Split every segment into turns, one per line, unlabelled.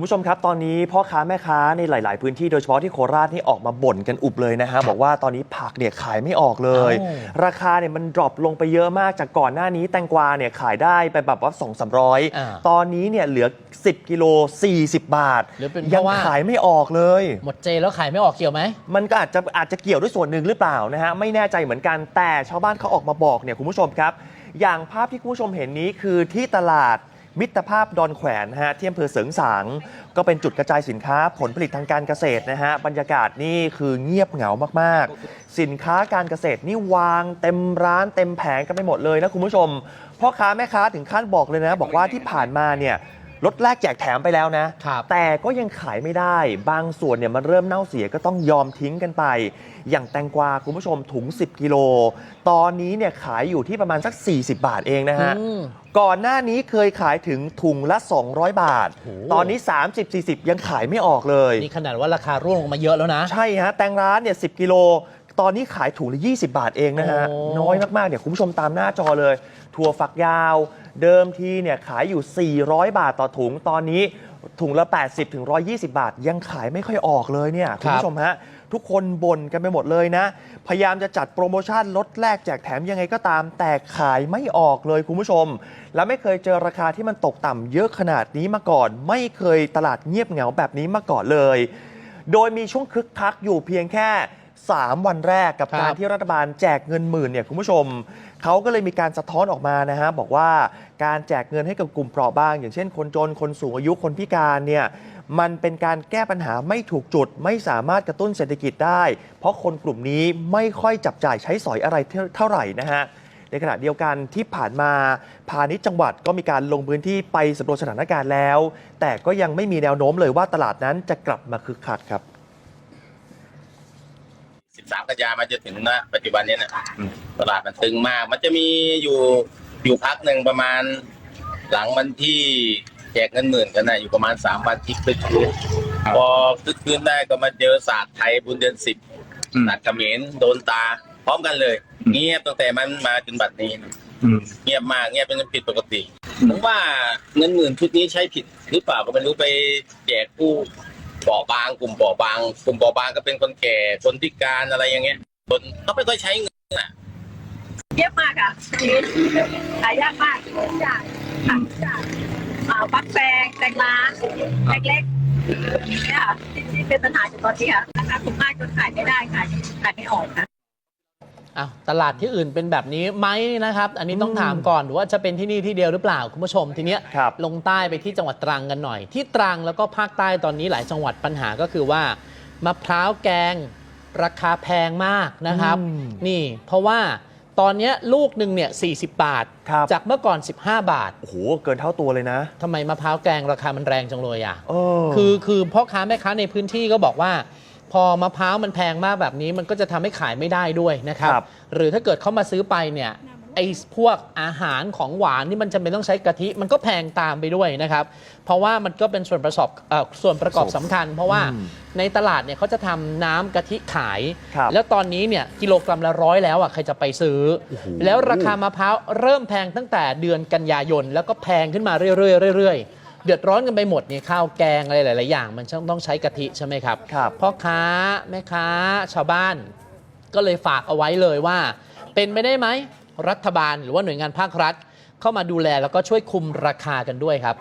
คุณผู้ชมครับ ตอนนี้พ่อค้าแม่ค้าในหลาย ๆ พื้นที่โดยเฉพาะที่โคราชนี่ออกมาบ่นกันอุบเลยนะฮะบอกว่าตอนนี้ผักเนี่ยขายไม่ออกเลย
อ้าว
ราคาเนี่ยมันดรอปลงไปเยอะมากจากก่อนหน้านี้แตงกวาเนี่ยขายได้ไปแบบว่า2 3 0
อ่า
0ตอนนี้เนี่ยเหลือ 10กิโล40 บาท
หรือเป็นเพ
ยั
ราะว่า
ขายไม่ออกเลย
หมดเจแล้วขายไม่ออกเกี่ยวไหม
มันก็อาจจะอาจจะเกี่ยวด้วยส่วนหนึ่งหรือเปล่านะฮะไม่แน่ใจเหมือนกันแต่ชาวบ้านเขาออกมาบอกเนี่ยคุณผู้ชมครับ อย่างภาพที่คุณผู้ชมเห็นนี้คือที่ตลาด มิตรภาพดอนแขวนนะฮะที่อำเภอเสริงสางก็เป็นจุดกระจายสินค้าผลผลิตทางการเกษตรนะฮะบรรยากาศนี่คือเงียบเหงามากๆ สินค้าการเกษตรนี่วางเต็มร้านเต็มแผงกันไปหมดเลยนะคุณผู้ชมพ่อค้าแม่ค้าถึงขั้นบอกเลยนะ บอกว่าที่ผ่านมาเนี่ย ลดแลกแจกแถมไปแล้วนะ
ครับ
แต่ก็ยังขายไม่ได้ บางส่วนเนี่ยมันเริ่มเน่าเสียก็ต้องยอมทิ้งกันไป อย่างแตงกวาคุณผู้ชมถุง 10 กิโล ตอนนี้เนี่ยขายอยู่ที่ประมาณสัก 40 บาทเองนะฮะ
อืม
ก่อนหน้านี้เคยขายถึงถุงละ 200 บาท
โอ้
ตอนนี้ 30-40 ยังขายไม่ออกเลย
นี่ขนาดว่าราคาร่วงลงมาเยอะแล้วนะ
ใช่ฮะ แตงร้านเนี่ย10กิโล ตอนนี้ขายถุงละ 20 บาทเองนะฮะ
โอ้
น้อยมาก ๆ เนี่ยคุณผู้ชมตามหน้าจอเลย ถั่วฝักยาว เดิมทีเนี่ยขายอยู่ 400 บาทต่อถุงตอนนี้ถุงละ 80ถึง120 บาท ยังขายไม่ค่อยออกเลยเนี่ยคุณผู้ชมฮะ ทุกคนบ่นกันไปหมดเลยนะ พยายามจะจัดโปรโมชั่นลดแลกแจกแถมยังไงก็ตาม แต่ขายไม่ออกเลยคุณผู้ชม และไม่เคยเจอราคาที่มันตกต่ำเยอะขนาดนี้มาก่อน ไม่เคยตลาดเงียบเหงาแบบนี้มาก่อนเลย โดยมีช่วงคึกคักอยู่เพียงแค่ 3 วันแรกกับ
ครับ
การที่รัฐบาลแจกเงินหมื่นเนี่ยคุณผู้ชม เขาก็เลยมีการสะท้อนออกมานะฮะบอกว่าการแจกเงินให้กับกลุ่มเปราะบาง อย่างเช่นคนจนคนสูงอายุคนพิการเนี่ยมันเป็นการแก้ปัญหาไม่ถูกจุด ไม่สามารถกระตุ้นเศรษฐกิจได้ เพราะคนกลุ่มนี้ไม่ค่อยจับจ่ายใช้สอยอะไรเท่าไหร่นะฮะ ในขณะเดียวกันที่ผ่านมาพาณิชย์จังหวัดก็มีการลงพื้นที่ไปสำรวจสถานการณ์แล้ว แต่ก็ยังไม่มีแนวโน้มเลยว่าตลาดนั้นจะกลับมาคึกคักครับ
13กันยามาจนถึงณปัจจุบันเนี้นะตลาดมันตึงมาก มันจะมีอยู่อยู่พักหนึ่งประมาณ หลังวันที่แจกเงินหมื่นกันนะอยู่ประมาณสามวันที่คึกคืนพอคึกคืนได้ก็มาเจอศาสตร์ไทยบุญเดือนสิบศาสตร์เขมรโดนตา พร้อมกันเลย เงียบตั้งแต่มันมาจนบัดนี้เงียบมากเงียบเป็นผิดปกติผมว่าเงินหมื่นชุดนี้ใช้ผิดหรือเปล่าก็ไม่รู้ไปแจกผู้ เปราะบางกลุ่มเปราะบาง กลุ่มเปราะบางก็เป็นคนแก่คนพิการอะไรอย่างเงี้ยคนเขาไม่ค่อยใช้เงินอะ
เยอะมากค่ะขายยากมากทุกอย่างทุกอย่างอ่าฟักแปงแตงร้านเล็กๆเนี่ยค่ะที่เป็นปัญหาอยู่ตอนนี้ค่ะราคาถูกมากจนขายไม่ได้ขายขายไม่ออกนะ
อ้าวตลาดที่อื่นเป็นแบบนี้ไหมนะครับ อันนี้ต้องถามก่อนว่าจะเป็นที่นี่ที่เดียวหรือเปล่าคุณผู้ชมทีเนี้ย
ครับ
ลงใต้ไปที่จังหวัดตรังกันหน่อย ที่ตรังแล้วก็ภาคใต้ตอนนี้หลายจังหวัดปัญหาก็คือว่ามะพร้าวแกง ราคาแพงมากนะครับ
อืม
นี่เพราะว่าตอนเนี้ยลูกหนึ่งเนี่ย40 บาท
ครับ
จากเมื่อก่อน 15 บาท
โอ้โหเกินเท่าตัวเลยนะ
ทำไมมะพร้าวแกงราคามันแรงจังเลยอะ
เออ
คือคือพ่อค้าแม่ค้าในพื้นที่ก็บอกว่า พอมะพร้าวมันแพงมากแบบนี้มันก็จะทำให้ขายไม่ได้ด้วยนะครับ
ครับ
หรือถ้าเกิดเขามาซื้อไปเนี่ยไอ้พวกอาหารของหวานที่มันจำเป็นต้องใช้กะทิมันก็แพงตามไปด้วยนะครับ เพราะว่ามันก็เป็นส่วนประกอบเอ่อส่วนประกอบสำคัญ เพราะว่า
อืม
ในตลาดเนี่ยเขาจะทำน้ำกะทิขาย
ครับ
แล้วตอนนี้เนี่ยกิโลกรัมละร้อยแล้วอะใครจะไปซื้อ
โอ้โห
แล้วราคามะพร้าวเริ่มแพงตั้งแต่เดือนกันยายน แล้วก็แพงขึ้นมาเรื่อยๆเรื่อยๆ เดือดร้อนกันไปหมดเนี่ยข้าวแกงอะไรหลาย ๆ อย่าง มันต้องใช้กะทิใช่ไหมครับ
ครับ
พ่อค้าแม่ค้าชาวบ้าน ก็เลยฝากเอาไว้เลยว่า เป็นไปได้ไหมรัฐบาลหรือว่าหน่วยงานภาครัฐ เข้ามาดูแลแล้วก็ช่วยคุมราคากันด้วยครับ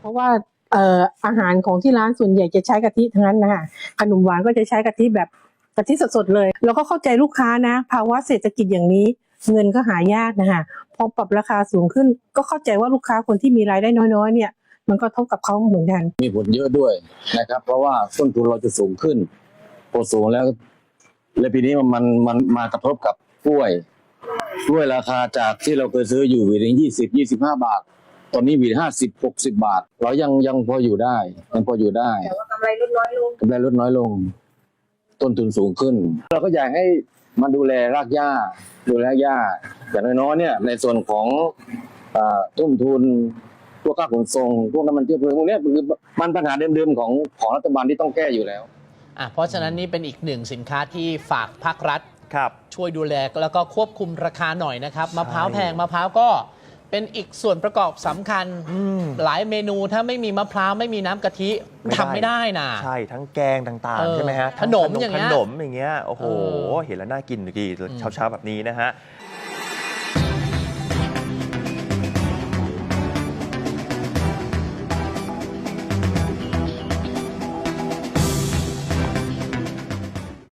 เพราะว่าเอ่ออาหารของที่ร้านส่วนใหญ่จะใช้กะทิทั้งนั้นนะคะขนมหวานก็จะใช้กะทิแบบกะทิสดๆเลย แล้วก็เข้าใจลูกค้านะ ภาวะเศรษฐกิจอย่างนี้เงินก็หายากนะคะพอปรับราคาสูงขึ้น ก็เข้าใจว่าลูกค้าคนที่มีรายได้น้อยๆ เนี่ย มันก็เท่ากับเขาเหมือนกัน
มีผลเยอะด้วยนะครับ เพราะว่าต้นทุนเราจะสูงขึ้นพอสูงแล้วและปีนี้มันมันมันมากระทบกับกล้วยกล้วยราคาจากที่เราเคยซื้ออยู่หวีละยี่สิบยี่สิบห้าบาท ตอนนี้หวีห้าสิบหกสิบาท เรายังยังพออยู่ได้ยังพออยู่ได้
แต่ว่ากำไรลดน้อยลง
กำไรลดน้อยลง ต้นทุนสูงขึ้น เราก็อยากให้ มันดูแลรากหญ้า ดูแลรากหญ้า อย่างน้อยๆเนี่ยในส่วนของอ่าต้นทุนพวกค่าขนส่งพวกน้ำมันเชื้อเพลิงพวกเนี้ยมันคือมันปัญหาเดิมๆของของรัฐบาลที่ต้องแก้อยู่แล้ว
อะเพราะฉะนั้นนี่เป็นอีกหนึ่งสินค้าที่ฝากภาครัฐ
ครับ
ช่วยดูแลแล้วก็ควบคุมราคาหน่อยนะครับ
ใช่
มะพร้าวแพงมะพร้าวก็ เป็นอีกส่วนประกอบสำคัญ
อืม
หลายเมนูถ้าไม่มีมะพร้าวไม่มีน้ำกะทิทำไม่ได้นะ
ใช่ทั้งแกงต่าง
เอ
ๆ
อ
ใช่ไหมฮะ
ขนมอย่างเงี้ย
ขนมอย่างเงี้ยโอ้โห
เออ
เห็นแล้วน่ากินดีเช้าๆแบบนี้นะฮะ